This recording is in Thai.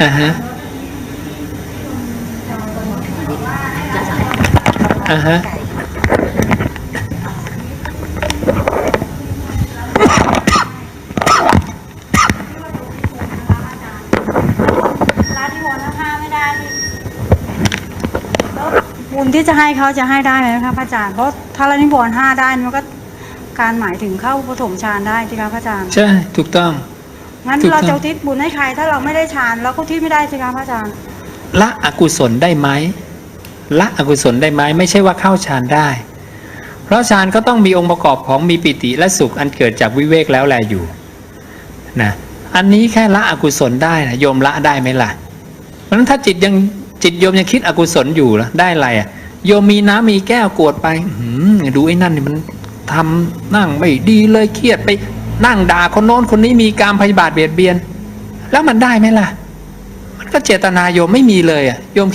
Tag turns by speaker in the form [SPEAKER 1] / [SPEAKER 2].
[SPEAKER 1] อ่าฮะอ่าฮะ
[SPEAKER 2] ร้านที่โหนห้าไม่ได้แล้วบุญที่จะให้เขาจะให้ได้ไหมคะพระอาจารย์เพราะถ้าเรานิพนธ์ห้าได้มันก็การหมายถึงเข้าปฐมฌานได้สิคะพระอาจารย์
[SPEAKER 1] ใช่ ถูกต้อง
[SPEAKER 2] งั้น
[SPEAKER 1] ถูกต้อง
[SPEAKER 2] เราจะอุทิศบุญให้ใคร ถ้าเราไม่ได้ฌานเราก็อุทิศไม่ได้สิคะพระอาจารย์
[SPEAKER 1] ละอกุศลได้ไหมละอกุศลได้ไหมไม่ใช่ว่าเข้าฌานได้ เพราะฌานก็ต้องมีองค์ประกอบของมีปิติและสุขอันเกิดจากวิเวกแล้วแลอยู่นะอันนี้แค่ละอกุศลได้นะโยมละได้ไหมล่ะเพราะฉะนั้นถ้าจิตยังจิตโยมยังคิดอกุศลอยู่ล่ะได้อะไรอะโยมมีน้ำมีแก้วกรวดไปอื้อหือดูไอ้นั่นนี่มันทำนั่งไม่ดีเลยเครียดไป นั่งด่าคนโน้นคนนี้มีการพยาบาทเบียดเบียน แล้วมันได้ไหมล่ะ มันก็เจตนาโยมไม่มีเลยอะโยม